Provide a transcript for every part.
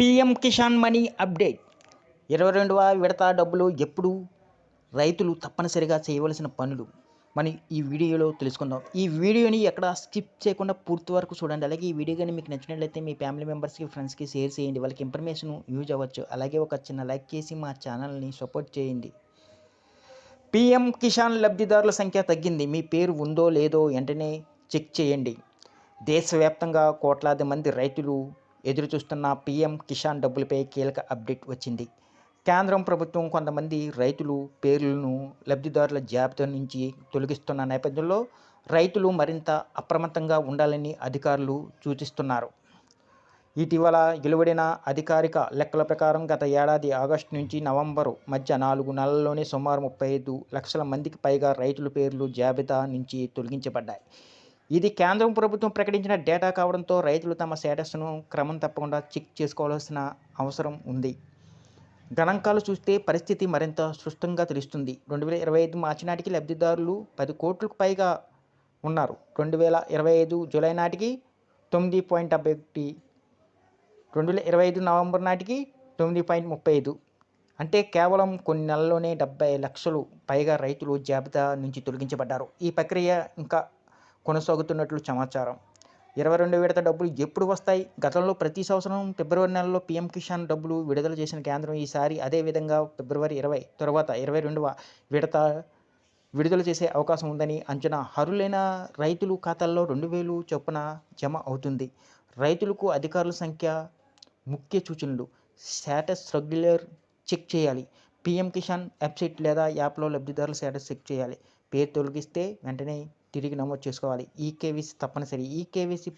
PM Kisan money update. ఇరవై రెండవ విడత డబ్బులు ఎప్పుడు రైతులు తప్పనిసరిగా చేయవలసిన పనులు. మనం ఈ వీడియోలో తెలుసుకుందాం. ఈ వీడియోని ఎక్కడ స్కిప్ చేయకుండా పూర్తి వరకు చూడండి. అలాగే ఈ వీడియో కానీ మీకు నచ్చినట్లయితే మీ ఫ్యామిలీ మెంబర్స్కి ఫ్రెండ్స్కి షేర్ చేయండి. వాళ్ళకి ఇన్ఫర్మేషన్ యూజ్ అవ్వచ్చు. అలాగే ఒక చిన్న లైక్ చేసి మా ఛానల్ని సపోర్ట్ చేయండి. పిఎం కిసాన్ లబ్ధిదారుల సంఖ్య తగ్గింది. మీ పేరు ఉందో లేదో వెంటనే చెక్ చేయండి. దేశవ్యాప్తంగా కోట్లాది మంది రైతులు ఎదురు చూస్తున్న కిసాన్ డబ్బులపై కీలక అప్డేట్ వచ్చింది. కేంద్రం ప్రభుత్వం కొంతమంది రైతులు పేర్లను లబ్ధిదారుల జాబితా నుంచి తొలగిస్తున్న నేపథ్యంలో రైతులు మరింత అప్రమత్తంగా ఉండాలని అధికారులు సూచిస్తున్నారు. ఇటీవల వెలువడిన అధికారిక లెక్కల ప్రకారం గత ఏడాది ఆగస్టు నుంచి నవంబరు మధ్య నాలుగు నెలల్లోనే సుమారు ముప్పై ఐదు లక్షల మందికి పైగా రైతుల పేర్లు జాబితా నుంచి తొలగించబడ్డాయి. ఇది కేంద్రం ప్రభుత్వం ప్రకటించిన డేటా కావడంతో రైతులు తమ స్టేటస్ను క్రమం తప్పకుండా చెక్ చేసుకోవాల్సిన అవసరం ఉంది. గణాంకాలు చూస్తే పరిస్థితి మరింత స్పష్టంగా తెలుస్తుంది. రెండు వేల ఇరవై ఐదు మార్చి నాటికి లబ్ధిదారులు పది కోట్లకు పైగా ఉన్నారు. రెండు వేల ఇరవై ఐదు జూలై నాటికి తొమ్మిది పాయింట్ డెబ్బై ఒకటి రెండు వేల ఇరవై ఐదు నవంబర్ నాటికి తొమ్మిది పాయింట్ ముప్పై ఐదు. అంటే కేవలం కొన్ని నెలల్లోనే డెబ్బై లక్షలు పైగా రైతులు జాబితా నుంచి తొలగించబడ్డారు. ఈ ప్రక్రియ ఇంకా కొనసాగుతున్నట్లు సమాచారం. ఇరవై రెండు విడత డబ్బులు ఎప్పుడు వస్తాయి? గతంలో ప్రతి సంవత్సరం ఫిబ్రవరి నెలలో పీఎం కిసాన్ డబ్బులు విడుదల చేసిన కేంద్రం ఈసారి అదే విధంగా ఫిబ్రవరి ఇరవై తర్వాత ఇరవై రెండవ విడత విడుదల చేసే అవకాశం ఉందని అంచనా. అర్హులైన రైతులు ఖాతాల్లో రెండు వేలు చొప్పున జమ అవుతుంది. రైతులకు అధికారుల సంఖ్య ముఖ్య సూచనలు. స్టేటస్ రెగ్యులర్ చెక్ చేయాలి. పీఎం కిసాన్ వెబ్సైట్ లేదా యాప్లో లబ్ధిదారుల స్టేటస్ చెక్ చేయాలి. పేరు తొలగిస్తే వెంటనే తిరిగి నమోదు చేసుకోవాలి. ఈ తప్పనిసరి. ఈ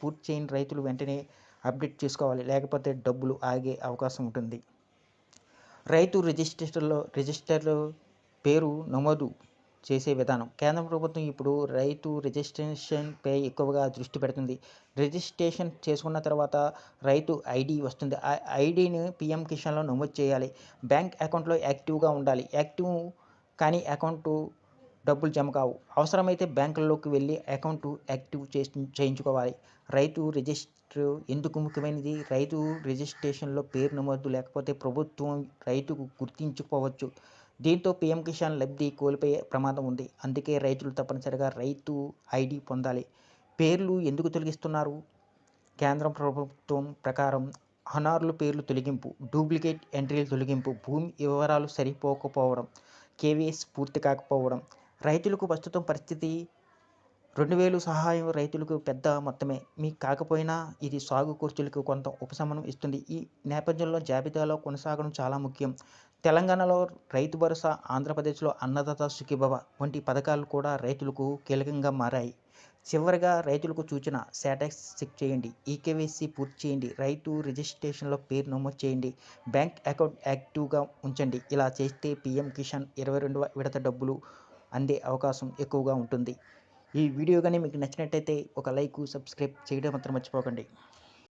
పూర్తి చేయని రైతులు వెంటనే అప్డేట్ చేసుకోవాలి. లేకపోతే డబ్బులు ఆగే అవకాశం ఉంటుంది. రైతు రిజిస్ట్రేషన్లో రిజిస్టర్లో పేరు నమోదు చేసే విధానం. కేంద్ర ప్రభుత్వం ఇప్పుడు రైతు రిజిస్ట్రేషన్పై ఎక్కువగా దృష్టి పెడుతుంది. రిజిస్ట్రేషన్ చేసుకున్న తర్వాత రైతు ఐడి వస్తుంది. ఆ ఐడిని పిఎం కిసాన్లో నమోదు చేయాలి. బ్యాంక్ అకౌంట్లో యాక్టివ్గా ఉండాలి. యాక్టివ్ కానీ అకౌంటు డబ్బులు జమ కావు. అవసరమైతే బ్యాంకుల్లోకి వెళ్ళి అకౌంట్ యాక్టివ్ చే చేయించుకోవాలి. రైతు రిజిస్టర్ ఎందుకు ముఖ్యమైనది? రైతు రిజిస్ట్రేషన్లో పేరు నమోదు లేకపోతే ప్రభుత్వం రైతుకు గుర్తించుకోవచ్చు. దీంతో పీఎం కిసాన్ లబ్ధి కోల్పోయే ప్రమాదం ఉంది. అందుకే రైతులు తప్పనిసరిగా రైతు ఐడి పొందాలి. పేర్లు ఎందుకు తొలగిస్తున్నారు? కేంద్ర ప్రభుత్వం ప్రకారం అనర్హుల పేర్లు తొలగింపు డూప్లికేట్ ఎంట్రీలు తొలగింపు భూమి వివరాలు సరిపోకపోవడం కేవీఎస్ పూర్తి కాకపోవడం రైతులకు ప్రస్తుతం పరిస్థితి రెండు వేలు సహాయం రైతులకు పెద్ద మొత్తమే. మీకు కాకపోయినా ఇది సాగు ఖర్చులకు కొంత ఉపశమనం ఇస్తుంది. ఈ నేపథ్యంలో జాబితాలో కొనసాగడం చాలా ముఖ్యం. తెలంగాణలో రైతు భరోసా ఆంధ్రప్రదేశ్లో అన్నదాత సుఖీభవ వంటి పథకాలు కూడా రైతులకు కీలకంగా మారాయి. చివరిగా రైతులకు సూచన స్టాటస్ చెక్ చేయండి. ఈకేవైసీ పూర్తి చేయండి. రైతు రిజిస్ట్రేషన్లో పేరు నమోదు చేయండి. బ్యాంక్ అకౌంట్ యాక్టివ్గా ఉంచండి. ఇలా చేస్తే పీఎం కిసాన్ ఇరవై రెండవ విడత డబ్బులు అందే అవకాశం ఎక్కువగా ఉంటుంది. ఈ వీడియో కానీ మీకు నచ్చినట్టయితే ఒక లైక్ సబ్స్క్రైబ్ చేయడం మాత్రం మర్చిపోకండి.